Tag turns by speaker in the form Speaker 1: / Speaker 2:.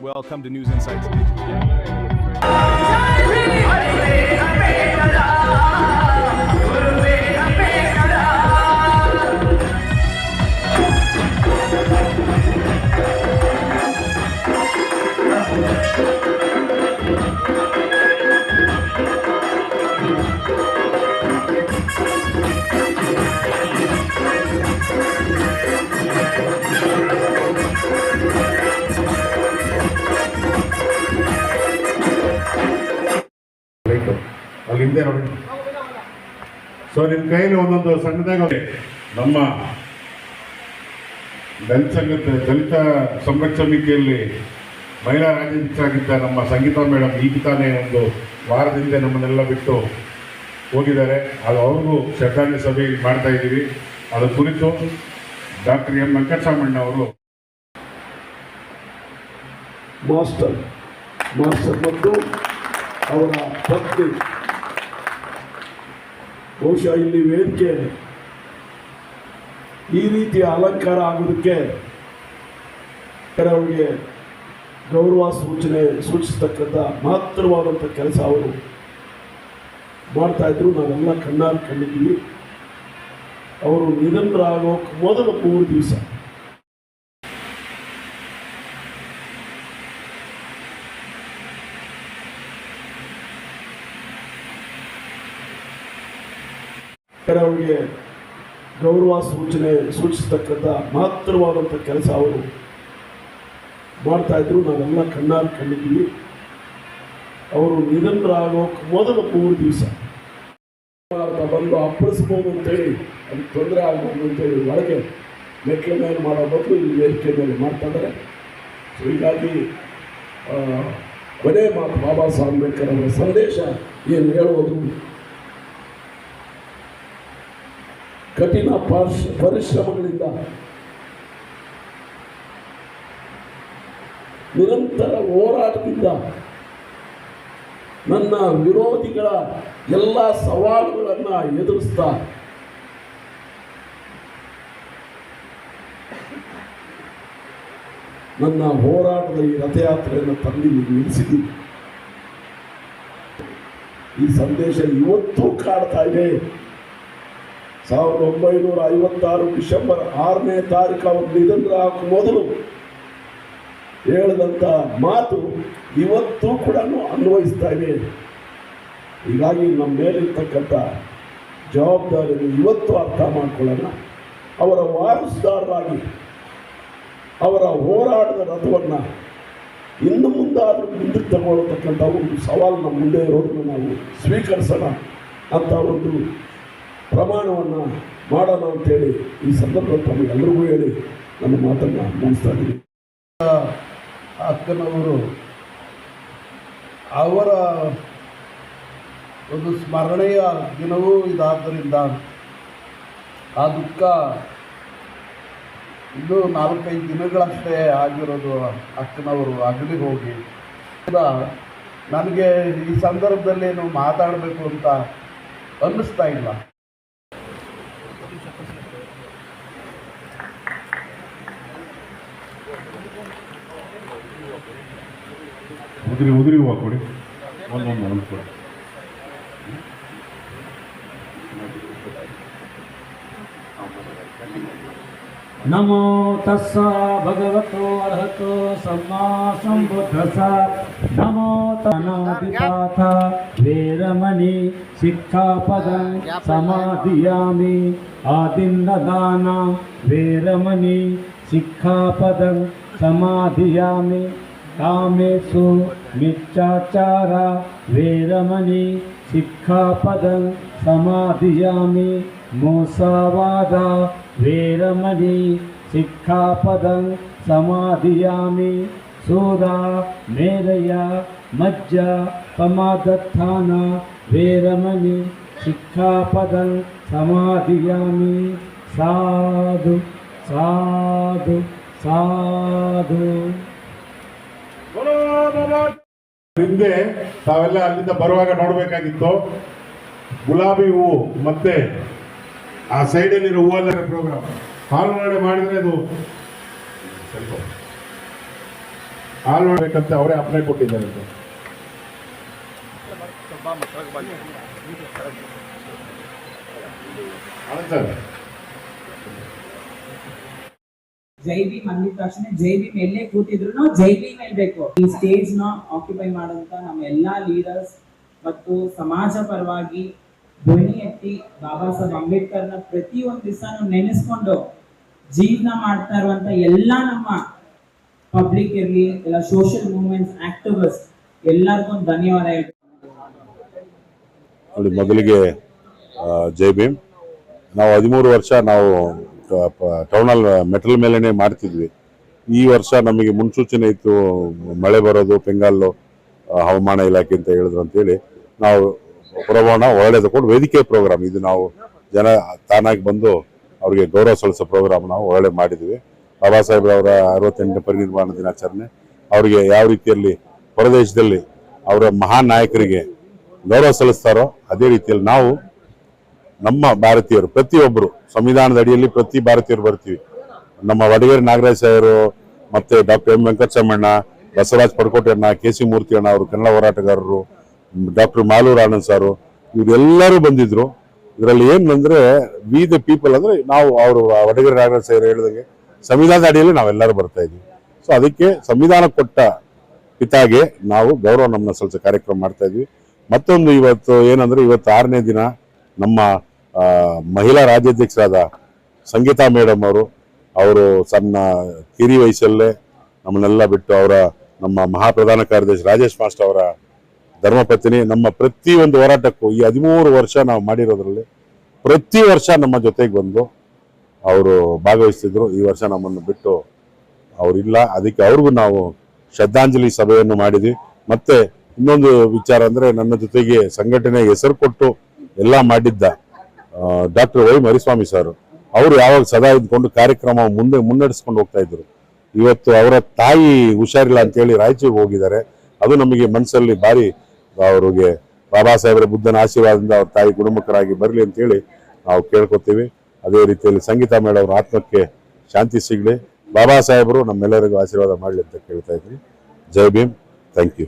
Speaker 1: Welcome to News Insights.
Speaker 2: ಹಿಂದೆ ನೋಡಿ. So ನಿಮ್ಮ ಕೈಯಲ್ಲಿ ಒಂದೊಂದು ಸಣ್ಣದಾಗ ನಮ್ಮ ದಲಿತ ಸಂಘದ ದಲಿತ ಸಂರಕ್ಷಣಿಕೆಯಲ್ಲಿ ಸಮಿತಿಯಲ್ಲಿ ಮಹಿಳಾ ರಾಜ್ಯಾಧ್ಯಕ್ಷರಾಗಿದ್ದ ನಮ್ಮ ಸಂಗೀತಾ ಮೇಡಮ್ ಈಗ ತಾನೇ ಒಂದು ವಾರದಿಂದ ನಮ್ಮನ್ನೆಲ್ಲ ಬಿಟ್ಟು ಹೋಗಿದ್ದಾರೆ. ಅದು ಅವ್ರಿಗೂ ಶ್ರದ್ಧಾಂಜಲಿ ಸಭೆ ಮಾಡ್ತಾ ಇದ್ದೀವಿ. ಅದರ ಕುರಿತು ಡಾಕ್ಟರ್ ಎಂ ವೆಂಕಟರಾಮಣ್ಣ ಅವರು
Speaker 3: ಮಾಸ್ಟರ್ ಮಾಸ್ಟರ್ ಮತ್ತು ಅವರ ಪತ್ನಿ ಬಹುಶಃ ಇಲ್ಲಿ ವೇದಿಕೆ ಈ ರೀತಿಯ ಅಲಂಕಾರ ಆಗೋದಕ್ಕೆ ಅವರಿಗೆ ಗೌರವ ಸೂಚನೆ ಸೂಚಿಸ್ತಕ್ಕಂಥ ಮಹತ್ತರವಾದಂಥ ಕೆಲಸ ಅವರು ಮಾಡ್ತಾ ಇದ್ರು ನಾವೆಲ್ಲ ಕಣ್ಣಾರು ಕಂಡಿದ್ದೀವಿ. ಅವರು ನಿರಂತರ ಆಗೋ ಮೊದಲ ಮೂರು ದಿವಸ. ಅವರಿಗೆ ಗೌರವ ಸೂಚನೆ ಸೂಚಿಸತಕ್ಕಂಥ ಮಹತ್ತರವಾದಂಥ ಕೆಲಸ ಅವರು ಮಾಡ್ತಾ ಇದ್ರು ನಾವೆಲ್ಲ ಕಣ್ಣಾರು ಕಂಡಿದ್ದೀವಿ. ಅವರು ನಿರಂತರ ನಿಧನರಾಗೋಕೆ ಮೊದಲ ಮೂರು ದಿವಸ. ಬಂದು ಅಪ್ಪಳಿಸ್ಬೋದು ಅಂತೇಳಿ ಅದಕ್ಕೆ ತೊಂದರೆ ಆಗ್ಬೋದು ಅಂತೇಳಿ ಒಳಗೆ ಮೆಟ್ಲ ಮೇಲೆ ಮಾಡೋ ಬದಲು ಇಲ್ಲಿ ವೇದಿಕೆ ಮೇಲೆ ಮಾಡ್ತಾ ಇದ್ದಾರೆ. ಸೊ ಹೀಗಾಗಿ ಕೊನೆ ಮಾತು ಬಾಬಾ ಸಾಹೇಬ್ ಅಂಬೇಡ್ಕರ್ ಅವರ ಸಂದೇಶ ಏನು ಹೇಳುವುದು? ಕಠಿಣ ಪಾರ್ಶ್ ಪರಿಶ್ರಮಗಳಿಂದ ನಿರಂತರ ಹೋರಾಟದಿಂದ ನನ್ನ ವಿರೋಧಿಗಳ ಎಲ್ಲ ಸವಾಲುಗಳನ್ನು ಎದುರಿಸ್ತಾ ನನ್ನ ಹೋರಾಟದ ಈ ರಥಯಾತ್ರೆಯನ್ನು ತಂದು ನಿಲ್ಲಿಸಿದ್ದೀನಿ. ಈ ಸಂದೇಶ ಇವತ್ತೂ ಕಾಡ್ತಾ ಇದೆ. ಸಾವಿರದ ಒಂಬೈನೂರ ಐವತ್ತಾರು ಡಿಸೆಂಬರ್ ಆರನೇ ತಾರೀಕು ಅವರು ನಿಧನರಾಗ ಮೊದಲು ಹೇಳಿದಂಥ ಮಾತು ಇವತ್ತೂ ಕೂಡ ಅನ್ವಯಿಸ್ತಾ ಇದೆ ಹೀಗಾಗಿ ನಮ್ಮ ಮೇಲಿರ್ತಕ್ಕಂಥ ಜವಾಬ್ದಾರಿಯನ್ನು ಇವತ್ತು ಅರ್ಥ ಮಾಡಿಕೊಳ್ಳೋಣ. ಅವರ ವಾರಸುದಾರರಾಗಿ, ಅವರ ಹೋರಾಟದ ರಥವನ್ನು ಇನ್ನು ಮುಂದಾದರೂ ಮುಂದಕ್ಕೆ ತಗೊಳ್ಳತಕ್ಕಂಥ ಒಂದು ಸವಾಲು ನಮ್ಮ ಮುಂದೆ ಇರೋದನ್ನು ನಾವು ಸ್ವೀಕರಿಸೋಣ ಅಂತ ಒಂದು ಪ್ರಮಾಣವನ್ನು ಮಾಡೋಣ ಅಂತೇಳಿ ಈ ಸಂದರ್ಭದಲ್ಲಿ ತಮಗೆಲ್ಲರಿಗೂ ಹೇಳಿ ನನ್ನ ಮಾತನ್ನು ಮುಗಿಸ್ತಾ ಇದ್ದೀನಿ.
Speaker 4: ಅಕ್ಕನವರು ಅವರ ಒಂದು ಸ್ಮರಣೆಯ ದಿನವೂ ಇದಾದ್ದರಿಂದ ಆ ದುಃಖ ಇದು ನಾಲ್ಕೈದು ದಿನಗಳಷ್ಟೇ ಆಗಿರೋದು ಅಕ್ಕನವರು ಅಗಲಿ ಹೋಗಿ. ನನಗೆ ಈ ಸಂದರ್ಭದಲ್ಲಿ ಏನು ಮಾತಾಡಬೇಕು ಅಂತ ಅನ್ನಿಸ್ತಾ ಇಲ್ಲ.
Speaker 2: ಉದುರಿ ಉದುರಿ ಹೂವು ಕೊಡಿ. ಒಂದೊಂದು ಒಂದು ಕೊಡಿ.
Speaker 5: ನಮೋ ತಸ್ಸ ಭಗವತೋ ಅರ್ಹತೋ ಸಮ್ಮಾ ಸಂಬುದ್ಧಸ. ನಮೋ ತನಾದಿಪಾಥ ವೇರಮಣಿ ಶಿಕ್ಷಾಪದ ಸಮಾಧಿಯಾಮಿ. ಆದಿನ್ನದಾನ ವೇರಮಣಿ ಶಿಕ್ಷಾಪದ ಸಮಾಧಿಯಾಮಿ. కామేషు మిచ్చాచార వేరమణి శిక్షాపదం సమాధియామి. మోసావాద వేరమణి శిక్షాపదం సమాధియామి. సూరా మేరయ మజ్జ పమాదత్తాన వేరమణి శిక్షాపదం సమాధియామి. సాధు సాధు సాధు.
Speaker 2: ಹಿಂದೆ ತಾವೆಲ್ಲ ಅಲ್ಲಿಂದ ಬರುವಾಗ ನೋಡಬೇಕಾಗಿತ್ತು. ಗುಲಾಬಿ ಹೂವು ಮತ್ತೆ ಆ ಸೈಡಲ್ಲಿರೋ ಹೂವಲ್ಲ ಪ್ರೋಗ್ರಾಮ್ ಹಾಲ್ವಾಡೆ ಮಾಡಿದ್ರೆ ಅದು ಸ್ವಲ್ಪ ಹಾಲು ಮಾಡ್ಬೇಕಂತ ಅವರೇ ಅಪ್ಲೈ ಕೊಟ್ಟಿದ್ದಾರೆ. ಸರ್.
Speaker 6: ಜೈ ಬಿ ಅಂದಿದ ತಕ್ಷಣ ಜೈ ಬಿ ಎಲ್ಲೇ ಕೂತಿದ್ರು ಜೈ ಭೀಮ್ ಹೇಳ್ಬೇಕು ಈ ಸ್ಟೇಜ್ನ ಆಕ್ಯುಪೈ ಮಾಡಂತ ನಮ್ಮ ಎಲ್ಲಾ ಲೀಡರ್ಸ್ ಮತ್ತು ಸಮಾಜ ಪರವಾಗಿ ಧ್ವನಿ ಎತ್ತಿ ಬಾಬಾ ಸಾಹೇಬ್ ಅಂಬೇಡ್ಕರ್ನ ಪ್ರತಿಯೊಂದು ದಿವಸ ನೆನೆಸ್ಕೊಂಡು ಜೀವನ ಮಾಡ್ತಾ ಇರುವಂತ ಎಲ್ಲಾ ನಮ್ಮ ಪಬ್ಲಿಕ್ ಇರ್ಲಿ, ಎಲ್ಲ ಸೋಷಿಯಲ್ ಮೂವ್ಮೆಂಟ್ಸ್ ಆಕ್ಟಿವಿಸ್ಟ್ ಎಲ್ಲರಿಗೂ ಒಂದು ಧನ್ಯವಾದ ಹೇಳ್ತೀನಿ.
Speaker 7: ಮೊದಲಿಗೆ ಜೈ ಭೀಮ್. ನಾವು ಹದಿಮೂರು ವರ್ಷ ನಾವು ಟೌನಲ್ಲಿ ಮೆಟಲ್ ಮೇಲೇನೆ ಮಾಡ್ತಿದ್ವಿ. ಈ ವರ್ಷ ನಮಗೆ ಮುನ್ಸೂಚನೆ ಇತ್ತು ಮಳೆ ಬರೋದು ಬೆಂಗಾಲು ಆ, ಹವಾಮಾನ ಇಲಾಖೆ ಅಂತ ಹೇಳಿದ್ರು ಅಂತೇಳಿ ನಾವು ಪ್ರಭಾವನ ಒಳ್ಳೆ ತಗೊಂಡು ವೇದಿಕೆ ಪ್ರೋಗ್ರಾಮ್. ಇದು ನಾವು ಜನ ತಾನಾಗಿ ಬಂದು ಅವ್ರಿಗೆ ಗೌರವ ಸಲ್ಲಿಸೋ ಪ್ರೋಗ್ರಾಮ್ ನಾವು ಒಳ್ಳೆ ಮಾಡಿದ್ವಿ. ಬಾಬಾ ಸಾಹೇಬ್ರವರ ಅರವತ್ತೆಂಟನೇ ಪರಿನಿರ್ವಾಣ ದಿನಾಚರಣೆ ಅವರಿಗೆ ಯಾವ ರೀತಿಯಲ್ಲಿ ಹೊರದೇಶದಲ್ಲಿ ಅವರ ಮಹಾನ್ ನಾಯಕರಿಗೆ ಗೌರವ ಸಲ್ಲಿಸ್ತಾರೋ ಅದೇ ರೀತಿಯಲ್ಲಿ ನಾವು ನಮ್ಮ ಭಾರತೀಯರು ಪ್ರತಿಯೊಬ್ಬರು ಸಂವಿಧಾನದ ಅಡಿಯಲ್ಲಿ ಪ್ರತಿ ಭಾರತೀಯರು ಬರ್ತೀವಿ. ನಮ್ಮ ವಡಗೇರಿ ನಾಗರಾಜ್ ಸಾಯರು ಮತ್ತೆ ಡಾಕ್ಟರ್ ಎಂ. ವೆಂಕಟರಮಣ್ಣ ಬಸವರಾಜ್ ಪಡ್ಕೋಟೆಯಣ್ಣ ಕೆ. ಸಿ. ಮೂರ್ತಿ ಅಣ್ಣ ಅವರು, ಕನ್ನಡ ಹೋರಾಟಗಾರರು ಡಾಕ್ಟರ್ ಮಾಲೂರು ಆನಂದ್ ಸಾರು, ಇವರೆಲ್ಲರೂ ಬಂದಿದ್ರು. ಇದರಲ್ಲಿ ಏನಂದ್ರೆ ವಿ ದ ಪೀಪಲ್ ಅಂದ್ರೆ ನಾವು ಅವರು ವಡಗೇರಿ ನಾಗರಾಜ್ ಸಾಯರು ಹೇಳಿದಂಗೆ ಸಂವಿಧಾನದ ಅಡಿಯಲ್ಲಿ ನಾವೆಲ್ಲರೂ ಬರ್ತಾ ಇದ್ವಿ. ಸೊ ಅದಕ್ಕೆ ಸಂವಿಧಾನ ಕೊಟ್ಟ ಪಿತಾಗೆ ನಾವು ಗೌರವ ನಮ್ಮನ್ನ ಸ್ವಲ್ಪ ಕಾರ್ಯಕ್ರಮ ಮಾಡ್ತಾ ಇದ್ವಿ. ಮತ್ತೊಂದು ಇವತ್ತು ಏನಂದ್ರೆ, ಇವತ್ತು ಆರನೇ ದಿನ ನಮ್ಮ ಮಹಿಳಾ ರಾಜ್ಯಾಧ್ಯಕ್ಷರಾದ ಸಂಗೀತಾ ಮೇಡಮ್ ಅವರು ಅವರು ಸಣ್ಣ ಕಿರಿ ವಯಸ್ಸಲ್ಲೇ ನಮ್ಮನ್ನೆಲ್ಲ ಬಿಟ್ಟು ಅವರ ನಮ್ಮ ಮಹಾಪ್ರಧಾನ ಕಾರ್ಯದರ್ಶಿ ರಾಜೇಶ್ ಮಾಸ್ಟರ್ ಅವರ ಧರ್ಮಪತ್ನಿ, ನಮ್ಮ ಪ್ರತಿಯೊಂದು ಹೋರಾಟಕ್ಕೂ ಈ ಹದಿಮೂರು ವರ್ಷ ನಾವು ಮಾಡಿರೋದ್ರಲ್ಲಿ ಪ್ರತಿ ವರ್ಷ ನಮ್ಮ ಜೊತೆಗೆ ಬಂದು ಅವರು ಭಾಗವಹಿಸ್ತಿದ್ರು. ಈ ವರ್ಷ ನಮ್ಮನ್ನು ಬಿಟ್ಟು ಅವರಿಲ್ಲ. ಅದಕ್ಕೆ ಅವ್ರಿಗೂ ನಾವು ಶ್ರದ್ಧಾಂಜಲಿ ಸಭೆಯನ್ನು ಮಾಡಿದ್ವಿ. ಮತ್ತೆ ಇನ್ನೊಂದು ವಿಚಾರ ಅಂದ್ರೆ ನನ್ನ ಜೊತೆಗೆ ಸಂಘಟನೆ ಹೆಸರು ಕೊಟ್ಟು ಎಲ್ಲ ಮಾಡಿದ್ದ ಡಾಕ್ಟರ್ ವೈ ಮರಿಸ್ವಾಮಿ ಸರ್ ಅವರು ಯಾವಾಗ ಸದಾ ಇದ್ಕೊಂಡು ಕಾರ್ಯಕ್ರಮ ಮುಂದೆ ಮುನ್ನಡೆಸ್ಕೊಂಡು ಹೋಗ್ತಾ ಇದ್ರು. ಇವತ್ತು ಅವರ ತಾಯಿ ಹುಷಾರಿಲ್ಲ ಅಂತೇಳಿ ರಾಯಚೂರಿಗೆ ಹೋಗಿದ್ದಾರೆ. ಅದು ನಮಗೆ ಮನಸ್ಸಲ್ಲಿ ಭಾರಿ, ಅವರಿಗೆ ಬಾಬಾ ಸಾಹೇಬರ ಬುದ್ಧನ ಆಶೀರ್ವಾದದಿಂದ ಅವ್ರ ತಾಯಿ ಗುಣಮುಖರಾಗಿ ಬರಲಿ ಅಂತೇಳಿ ನಾವು ಕೇಳ್ಕೊತೀವಿ. ಅದೇ ರೀತಿಯಲ್ಲಿ ಸಂಗೀತ ಅವರ ಆತ್ಮಕ್ಕೆ ಶಾಂತಿ ಸಿಗಲಿ. ಬಾಬಾ ಸಾಹೇಬರು ನಮ್ಮೆಲ್ಲರಿಗೂ ಆಶೀರ್ವಾದ ಮಾಡಲಿ ಅಂತ ಕೇಳ್ತಾ ಇದ್ವಿ ಜೈ ಭೀಮ್. Thank you.